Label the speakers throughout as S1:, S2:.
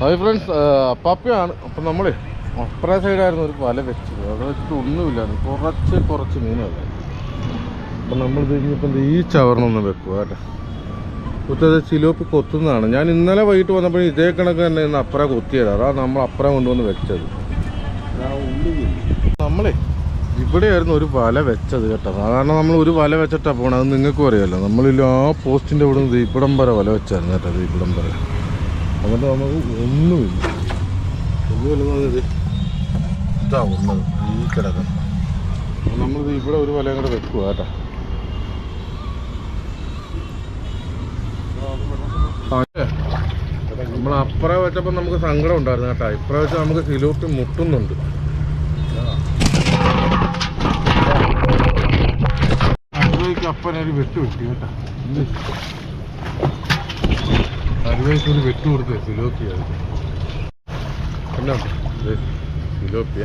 S1: Hi friends പപ്പയാണ്. അപ്പം നമ്മൾ അപ്പുറ സൈഡായിരുന്നു ഒരു വല വെച്ചത്. അവിടെ വെച്ചിട്ട് ഒന്നുമില്ലായിരുന്നു കുറച്ച് കുറച്ച് മീനുകൾ അപ്പം നമ്മൾ കഴിഞ്ഞപ്പം ഈ ചവറിനൊന്ന് വെക്കുക കേട്ടോ. കുത്തത് ചിലോപ്പി കൊത്തുന്നതാണ്. ഞാൻ ഇന്നലെ വൈകിട്ട് വന്നപ്പോൾ ഇതേ കണക്ക് തന്നെ ഇന്ന് അപ്പുറം കൊത്തിയത്. അതാണ് നമ്മൾ അപ്പുറം കൊണ്ടുവന്ന് വെച്ചത്. നമ്മൾ ഇവിടെയായിരുന്നു ഒരു വല വെച്ചത് കേട്ടോ. സാധാരണ നമ്മൾ ഒരു വല വെച്ചിട്ടാണ് പോകണം അത് നിങ്ങൾക്കും അറിയാമല്ലോ നമ്മളില്ല ആ പോസ്റ്റിന്റെ ഇവിടെ നിന്ന് ഇവിടം വരെ വല വെച്ചായിരുന്നു കേട്ടോ. ദീപിടം വരെ. എന്നിട്ട് നമുക്ക് ഒന്നുമില്ല. ഒന്നുമില്ലെന്ന് പറഞ്ഞത് ഇതാ ഒന്നത് ഈ കിടക്കം നമ്മളിത് ഇവിടെ ഒരു വലയും കൂടെ വെക്കുക കേട്ടോ. നമ്മൾ അപ്പുറം വെച്ചപ്പോൾ നമുക്ക് സങ്കടം ഉണ്ടായിരുന്നു കേട്ടോ. ഇപ്പുറം വെച്ചാൽ നമുക്ക് സിലോട്ട് മുട്ടുന്നുണ്ട്. അപ്പനൊരു വെട്ട് വെട്ടി കേട്ടോ. അരുവയ്ക്ക് ഒരു വെട്ട് കൊടുത്തേ സിലോപ്പിയ കണ്ടോ സിലോപ്പിയ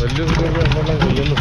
S1: വലിയ സിലോപ്പിയ എന്തെല്ലാം കൊല്ലുന്നു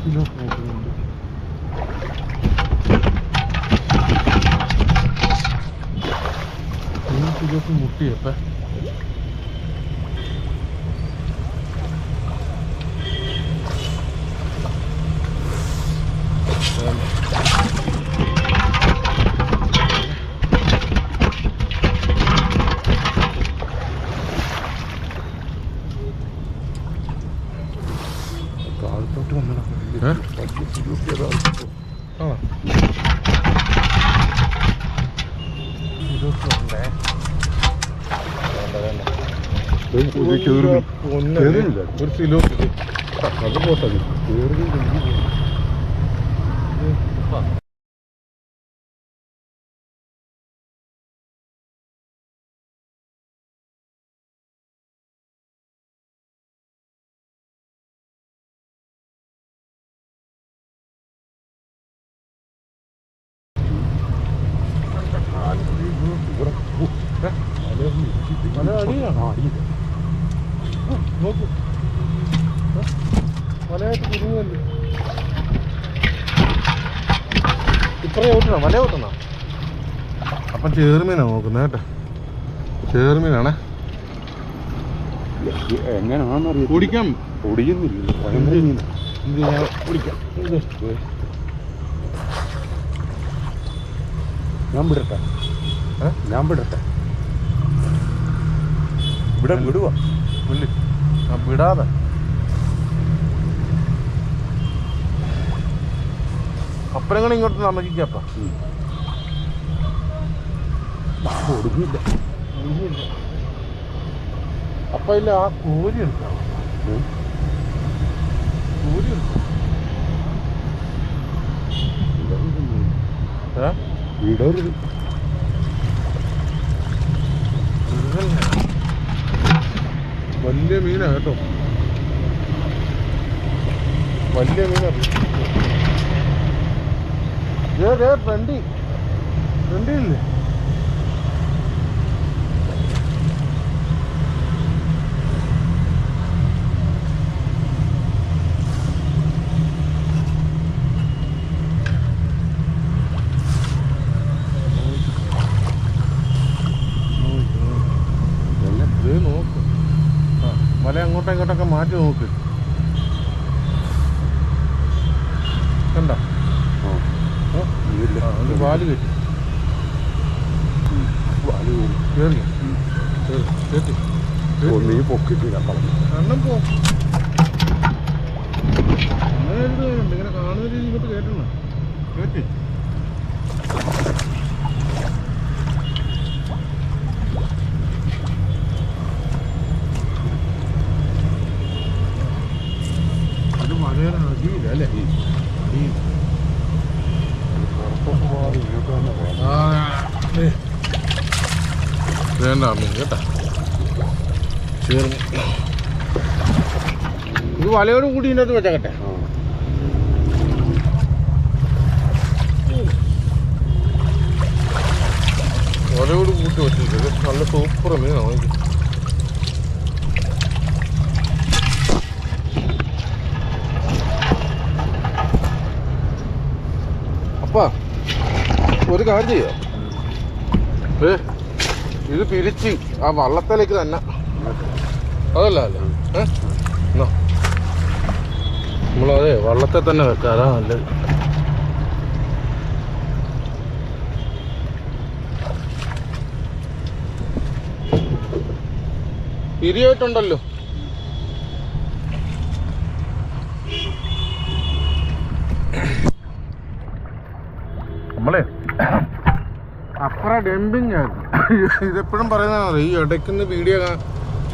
S1: സിലോപ്പ് നോക്കുന്നുണ്ട് സിലോപ്പ് മുട്ടിയപ്പ
S2: താഴത്തോട്ട് വന്നടാ
S1: ഏ?
S2: വലിയ സിലോപ്പി അതാ
S1: ആ സിലോപ്പ് ഉണ്ടേ
S2: ഒരു ചെറുമീൻ.
S1: പൊന്നേ.
S2: കേറിയില്ല.
S1: ഒരു സിലോപ്പ് ഇത്.
S2: അത് പോട്ടെ അത്. കേറുന്നില്ല, ഈ പോകുന്നു. ഇവിടെ ഓ, ഏ, മലയൊന്നും ഇടിച്ചിട്ട്
S1: മല അടിയിലാണോ?
S2: ആ, അടിയില്ല.
S1: നോക്ക് ഏ? വലയായിട്ട് കുരുങ്ങല്ലേ ഇപ്പറേ ഊട്ടണോ വല ഊട്ടണോ. അപ്പം ചേർമീനാണ് നോക്കുന്നത് കേട്ടോ. ചേർമീനാണേ.
S2: എങ്ങനെയാണെന്നറിയാം
S1: കുടിക്കാം.
S2: പൊടിയുന്നില്ല. ഭയങ്കര മീനാ.
S1: ഇത് ഞാൻ കുടിക്കാം. ഇത്
S2: ഞാൻ വിടട്ടെ? ഞാൻ വിടട്ടെ. ഇവിടെ
S1: വിടാതെ. അപ്പുറങ്ങൾ ഇങ്ങോട്ട് നമക്കിക്കപ്പ
S2: ഒടുങ്ങില്ല
S1: അപ്പൊ ഇല്ല ആ കോരി എടുക്കാം. വലിയ മീനാ കേട്ടോ. വലിയ മീനാ. നോക്ക്. ആ, വല അങ്ങോട്ടും ഇങ്ങോട്ടൊക്കെ മാറ്റി നോക്ക്. കണ്ട?
S2: ഇല്ല
S1: അത് പാൽ കെട്ടി പാൽ കയറി കേട്ടി പറഞ്ഞു പോ. അങ്ങനെ ഒരു ഇങ്ങനെ കാണുന്ന രീതി ഇങ്ങോട്ട് കേട്ടണ കേട്ടി ഇല്ലേ ഈ
S2: പുറത്തോട്ട് പോകാതെ ഇങ്ങോട്ട് തന്നെ പോകാം
S1: ആ, ഏ. വേണ്ട മീൻ കേട്ടാ. ചേർന്ന് ഇത് വലയോട് കൂടി ഇതിനകത്ത് വെച്ചേക്കട്ടെ.
S2: ആ.
S1: വലയോട് കൂട്ടി വെച്ചിട്ട് നല്ല സൂപ്പർ മീനാണ് എനിക്ക് അപ്പാ ഒരു കാര്യം ചെയ്യാം? ഏ? ഇത് പിരിച്ച് ആ വള്ളത്തിലേക്ക് തന്നെ. അതല്ല അല്ലേ നമ്മളതെ വള്ളത്തെ തന്നെ വെക്കാം. നല്ലത്. പിരിയായിട്ടുണ്ടല്ലോ. നമ്മളെ അപ്പുറ ഡെമ്പിങ് ആയിരുന്നു ഇതെപ്പോഴും പറയുന്നതാണ് ഈ ഇടയ്ക്കുന്ന വീഡിയോ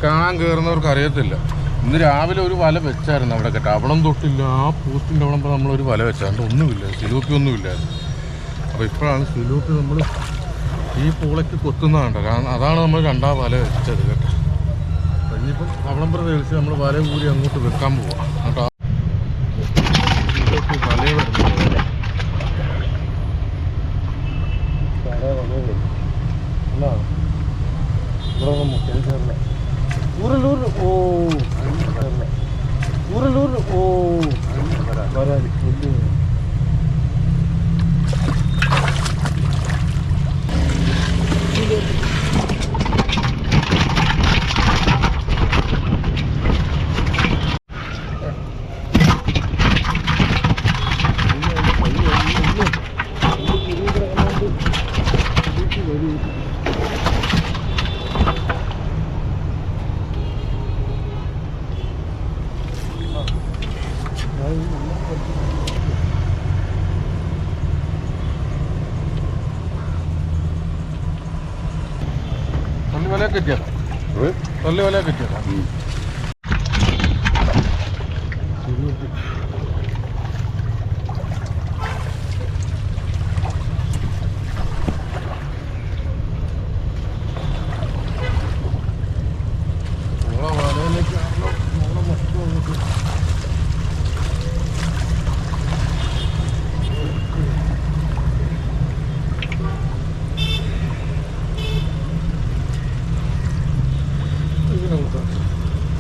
S1: കാണാൻ കയറുന്നവർക്ക് അറിയത്തില്ല. ഇന്ന് രാവിലെ ഒരു വല വെച്ചായിരുന്നു അവിടെ കേട്ടോ അവളം തൊട്ടില്ല ആ പൂത്തിന്റെ നമ്മൾ നമ്മളൊരു വല വെച്ചാണ്ട് ഒന്നുമില്ല സിലൂപ്പി ഒന്നുമില്ലായിരുന്നു. അപ്പോൾ ഇപ്പോഴാണ് സിലൂപ്പി നമ്മൾ ഈ പൂളയ്ക്ക് കൊത്തുന്നതാണ് കാരണം അതാണ് നമ്മൾ രണ്ടാം വല വെച്ചത് കേട്ടോ. ഇനിയിപ്പം അവിടം വരെ തെളിച്ച് നമ്മൾ വല കൂടി അങ്ങോട്ട് വെക്കാൻ പോവാം കേട്ടോ സിലോപ്പി വല വരുന്നത്
S2: സാറേ വന്നത് എന്നാ ഇവിടെ ഒന്ന് മുട്ടയിൽ കയറണേ ഊരലൂർ ഓ കയറണേ ഊരലൂർ ഓ വരാതി വലിയ
S1: തള്ളി വല കിട്ടിയോ തള്ളി വല കിട്ടിയോ നമ്മളെ വലയിലേക്കാണല്ലോ നമ്മളെ മൊത്തം വന്നിട്ട് ഇതിനെ കൂട്ടാം.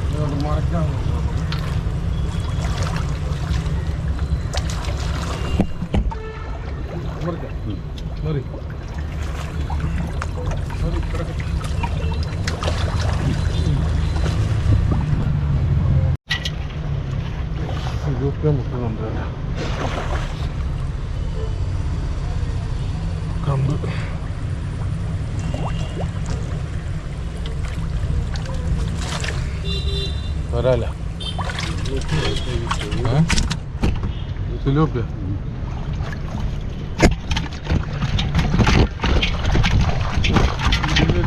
S1: ഇതോട്ട് മറയ്ക്കാൻ നോക്കാം നമുക്ക്. മറിക്കാം. മറി. മറി, കിടക്കട്ടെ. ഇതൊക്കെ മുട്ടുന്നുണ്ട് കേട്ടോ. കമ്പ് വരാല സിലോപ്പിയ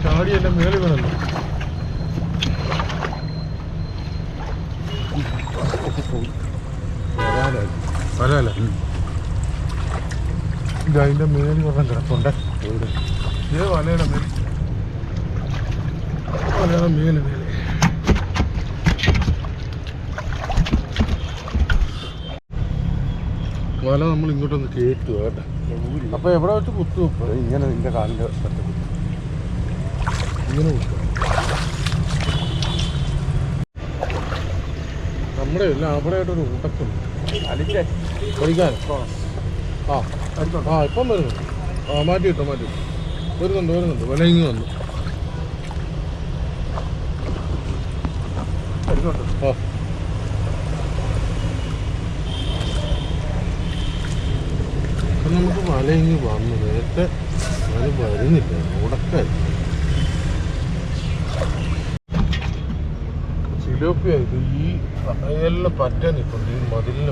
S1: ചാടിയല്ല മേളിൽ വീണല്ലോ വരാല ഇത് അതിന്റെ മേലിൽ വെള്ളം കിടപ്പുണ്ട് ഇത് വലയുടെ മേൽ വലയുടെ മേൽ മേൽ. വല നമ്മൾ ഇങ്ങോട്ടൊന്ന് കേട്ടു. കേട്ടോ അപ്പൊ എവിടെ വെച്ച് കുത്തു?
S2: ഇങ്ങനെ നിന്റെ കാലിന്റെ പറ്റ
S1: ഇങ്ങനെ കുത്തു നമ്മുടെ എല്ലാം അവിടെ ആയിട്ടൊരു പഠിക്കാൻ ആ ആ ഇപ്പം വരുന്നുണ്ട് ആ മാറ്റി കിട്ടോ വരുന്നുണ്ട് വരുന്നുണ്ട്. വില വന്നു. ആ. നമുക്ക് വല ഇങ്ങ് വന്നു. നേരത്തെ മല വരുന്നില്ല. ഉടക്കായി സിലോപ്പിയ ഇത്. ഈ എല്ലാം പറ്റാൻ ഇപ്പൊ ഈ മതിലിന്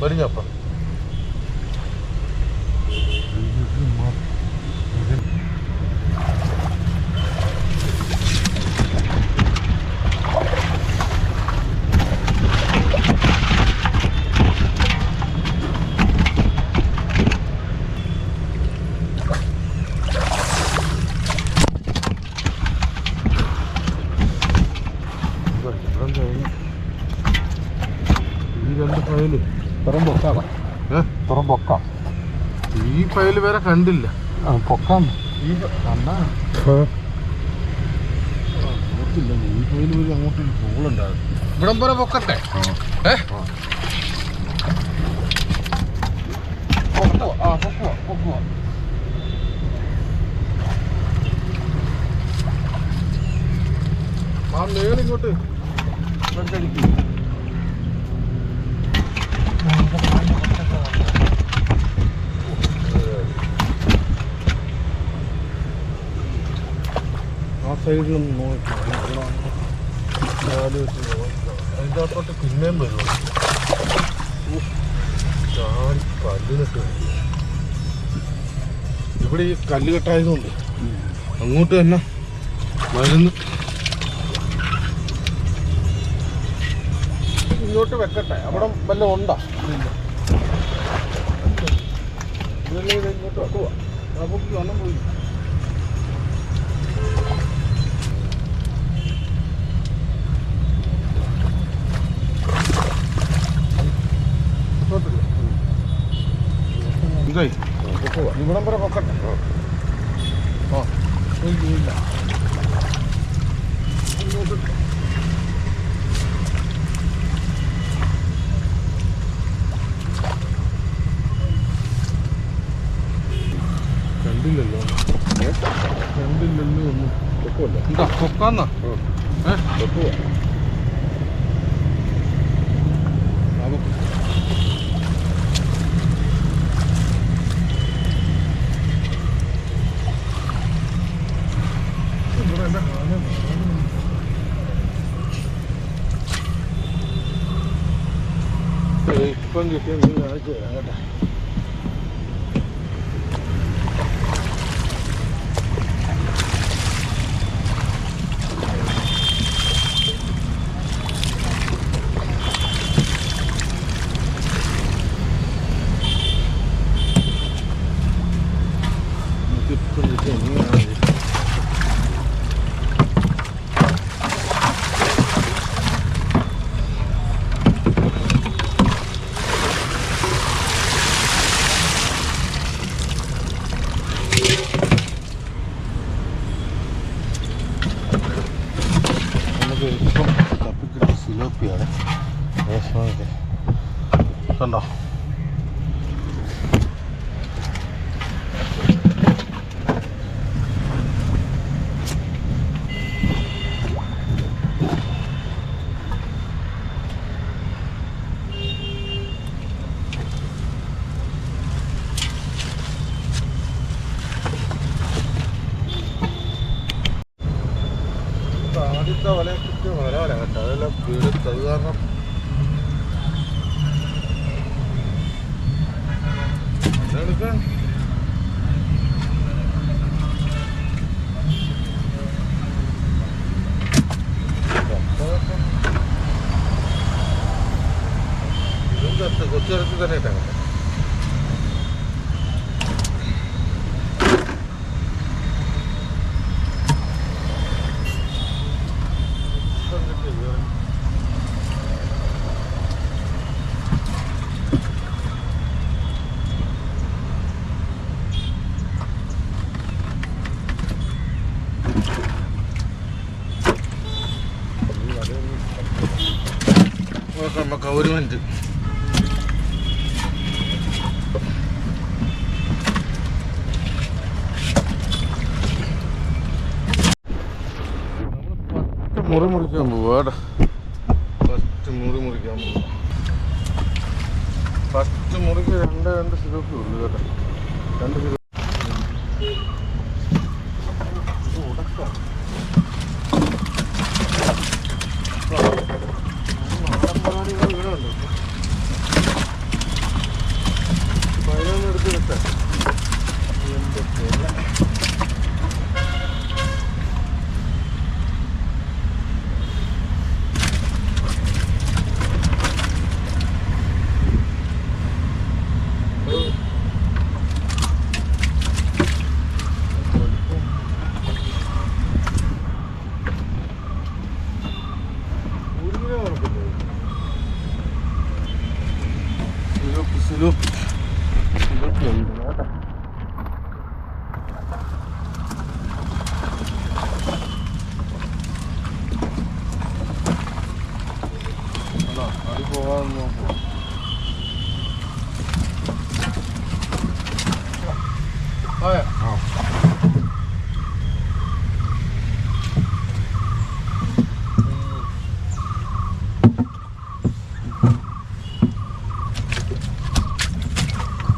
S1: പറ്റാൻ കണ്ടില്ല.
S2: ആ പൊക്കാം ഈ കണ്ടാ?
S1: അങ്ങോട്ട് പോളുണ്ടായിരുന്നു ഇവിടം പോലെ പൊക്കട്ടെ. ഏ
S2: പൊക്കുവാ ആ പൊക്കുവാ പൊക്കുവാ
S1: ആ മേളിങ്ങോട്ട് ആ സൈഡിലൊന്നും നോക്കില്ല അതിന്റെ അകത്തോട്ട് പിന്നെയും വരുമോ ചാടി കല്ലിനിട്ട് ഇവിടെ ഈ കല്ല് കെട്ടായതുകൊണ്ട് അങ്ങോട്ട് തന്നെ മരുന്ന് ഇങ്ങോട്ട് വെക്കട്ടെ. അവിടെ വല്ല ഉണ്ടോ? ഇങ്ങോട്ട് വെക്കുക നമുക്ക് ഒന്നും പോയി. എന്തായി ഇവിടം വരെ പൊക്കട്ടെ. ഓ ഇല്ല. കണ്ടില്ലല്ലോ. കണ്ടില്ലല്ലോ ഒന്നും.
S2: പൊക്കുവല്ല?
S1: എന്താ പൊക്കാന്നാ. ഏ?
S2: പൊക്കുവാ.
S1: ഏയ്, ഇപ്പം കിട്ടിയ നീ കാണിച്ചു തരാം കേട്ടോ órdenes മുറി മുറിക്കാൻ പോവാടാ ഫസ്റ്റ് മുറി മുറിക്കാൻ പോവാ. ഫസ്റ്റ് മുറിക്ക് രണ്ട് രണ്ട് സിലോപ്പി ഉള്ളു കേട്ടോ. രണ്ട് സിലോ ഇത് ഉടക്കാം. നാടൻ പരിപാടികൾ വീടുണ്ട്. പതിനൊന്ന് എടുത്ത് വെച്ചേ. എന്റെ പൊന്നേ. സുലു ഇതൊക്കെ ഉണ്ട് കേട്ടോ അതാ, അത് പോകാൻ നോക്കുക ആയ
S2: ആ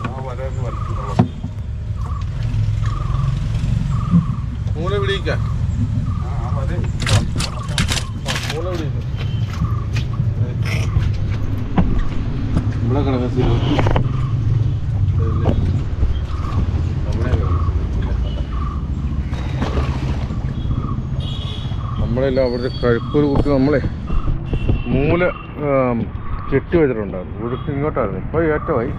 S2: ആ വരന്ന് വലിക്കുന്നുള്ളൂ
S1: മൂല പിടിക്കാൻ
S2: ആ ആ വര
S1: മൂല പിടിക്കും കിടക്കുന്ന സിലു നമ്മളെല്ലാം അവിടെ കഴുപ്പൊരു കുത്തി നമ്മളെ മൂല കെട്ടി വെച്ചിട്ടുണ്ടായിരുന്നു. ഒഴുക്ക് ഇങ്ങോട്ടായിരുന്നു. ഇപ്പോൾ ഏറ്റമായി.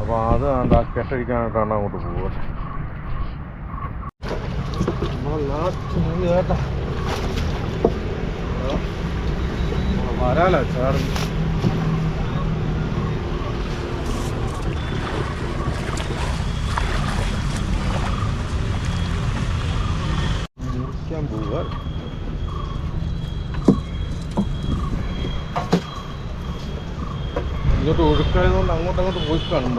S1: അപ്പോൾ അത് എന്താ കെട്ടടിക്കാനായിട്ടാണ് അങ്ങോട്ട് പോവുക. വരാലോ ചേർന്ന് മുറിക്കാൻ പോവുക ഇങ്ങോട്ട് ഒഴുക്കായതുകൊണ്ട് അങ്ങോട്ട് അങ്ങോട്ട് പോയി കാണും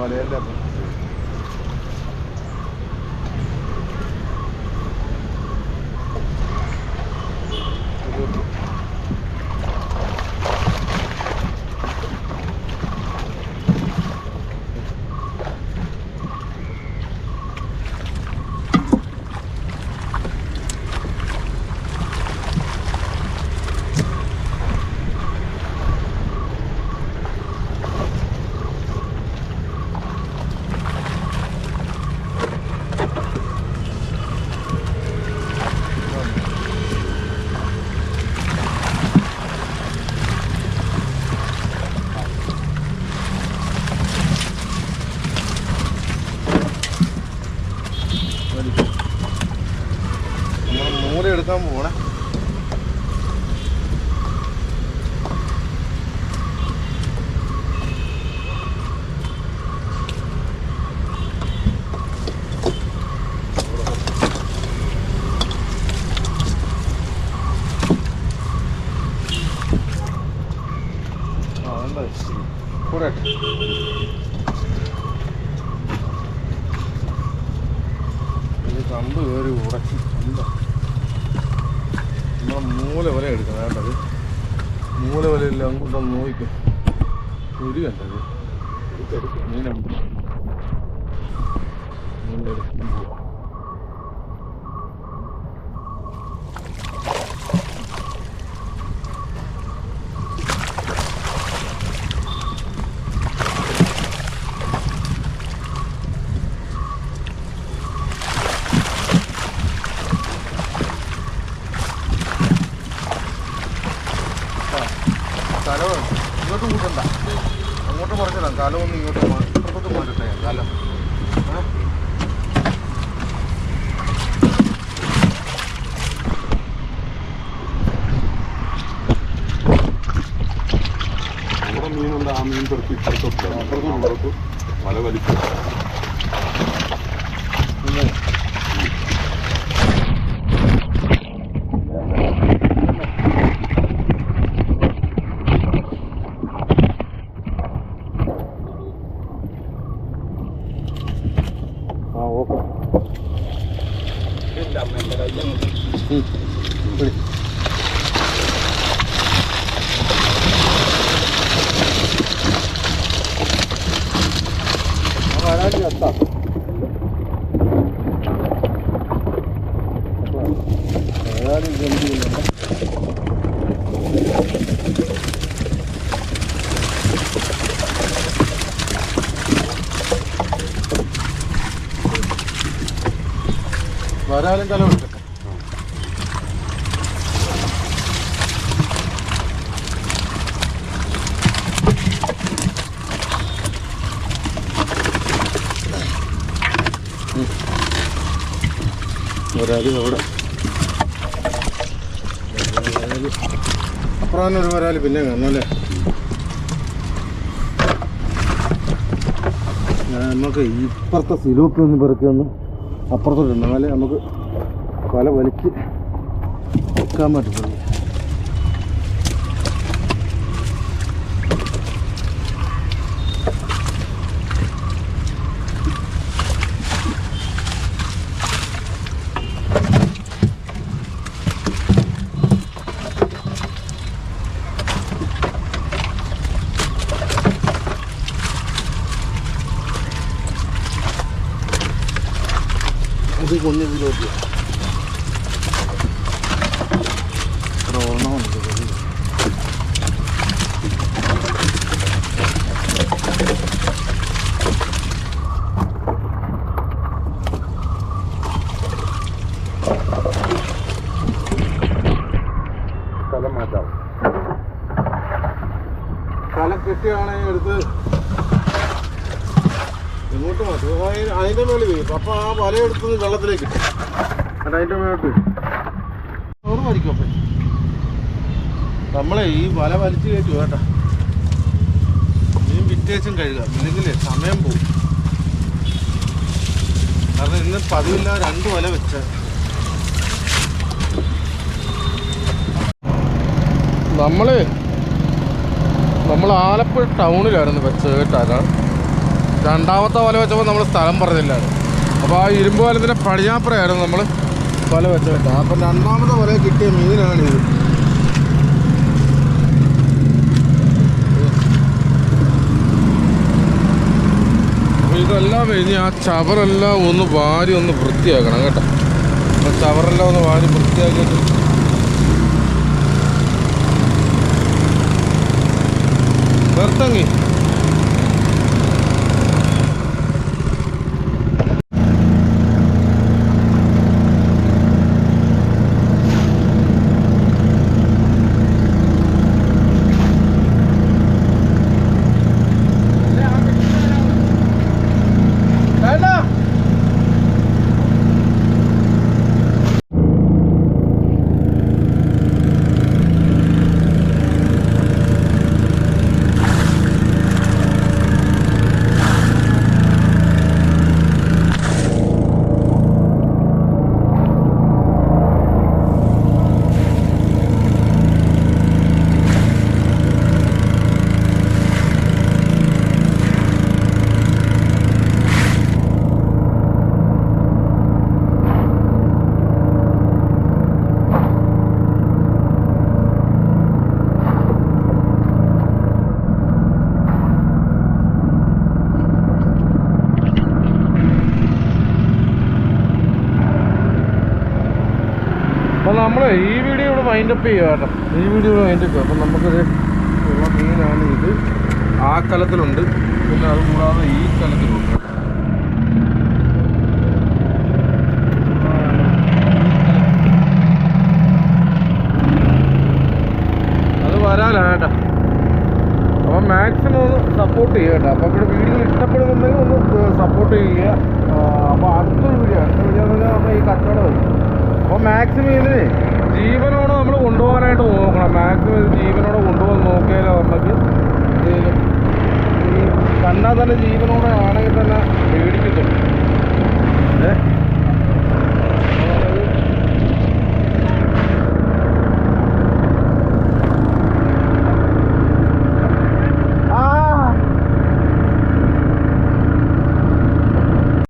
S1: നമ്മൾ മൂല എടുക്കാൻ പോണേ ആ എന്താ കൂടെ ഇത് കമ്പ് കയറി ഉടക്കി എന്താ നമ്മളെ മൂല വല മൂല വലയില്ല അങ്ങോട്ടൊന്ന് നോക്കും ഒരു കണ്ടത്. മീനുണ്ട് അടുത്ത് പോവാം. കലം ഇങ്ങോട്ട് കൂട്ടണ്ട അങ്ങോട്ട് കുറച്ചിടാം കലം ഒന്ന് ഇങ്ങോട്ട് മാ- ഇപ്പുറത്തോട്ട് മാറ്റട്ടെ കലം ഏ?
S2: ഇവിടെ മീനുണ്ട് ആ മീൻ പെറുക്കി ഇപ്പുറത്തോട്ട് വല
S1: വരാലും തല എടുക്കട്ടെ വരാൽ അവിടെ. അപ്പുറം ഒരു വരാൽ പിന്നെ കാണല്ലേ അല്ലേ? നമുക്ക് ഇപ്പുറത്തെ സിലോപ്പി ഒന്ന് പെറുക്കി അപ്പുറത്തോട്ട് എന്നാലേ നമുക്ക് വല വലിച്ച് വെക്കാൻ പറ്റത്തുള്ളൂ ഇത് കുഞ്ഞു സിലോപ്പി ഓണമുണ്ട്
S2: സ്ഥലം മാറ്റാം
S1: കല കെട്ടിയാണെങ്കിൽ എടുത്ത് ഇങ്ങോട്ട് മാറ്റും അതായത് അതിന്റെ മേളിൽ വീഴും അപ്പൊ ആ വല എടുത്ത് വെള്ളത്തിലേക്ക്. ഇട്ടു എന്നിട്ട് അതിന്റെ മേലോട്ട് ചോറ് വലിക്കും അപ്പൊ. നമ്മളെ ഈ വല വലിച്ചു കയറ്റു കേട്ടാ. മീൻ വിറ്റേച്ചും കഴുകാം. ഇല്ലെങ്കിലേ സമയം പോകും കാരണം ഇന്ന് പതിവില്ല രണ്ട് വല വെച്ച. നമ്മൾ നമ്മൾ ആലപ്പുഴ ടൗണിലായിരുന്നു വെച്ചത് കേട്ടാ രണ്ടാമത്തെ വല വെച്ചപ്പോൾ നമ്മൾ സ്ഥലം പറഞ്ഞില്ലായിരുന്നു. അപ്പോൾ ആ ഇരുമ്പ് വലത്തിന്റെ പടിഞ്ഞാപ്പുറയായിരുന്നു നമ്മൾ വല വെച്ച് കേട്ടോ അപ്പം രണ്ടാമത്തെ വല കിട്ടിയ മീനാണിത്. ഇത് ഇതെല്ലാം കഴിഞ്ഞ് ആ ചവറെല്ലാം ഒന്ന് വാരി ഒന്ന് വൃത്തിയാക്കണം കേട്ടോ. ചവറെല്ലാം ഒന്ന് വാരി വൃത്തിയാക്കിയിട്ട് നിർത്തങ്ങി അപ്പോൾ നമ്മൾ ഈ വീഡിയോ ഇവിടെ വൈൻഡപ്പ് ചെയ്യുക കേട്ടോ. ഈ വീഡിയോ വൈൻഡപ്പ് ചെയ്യുക. അപ്പം നമുക്കത് ഉള്ള മീനാണ് ഇത്. ആ കലത്തിലുണ്ട്. പിന്നെ അത് കൂടാതെ ഈ കലത്തിലുണ്ട്.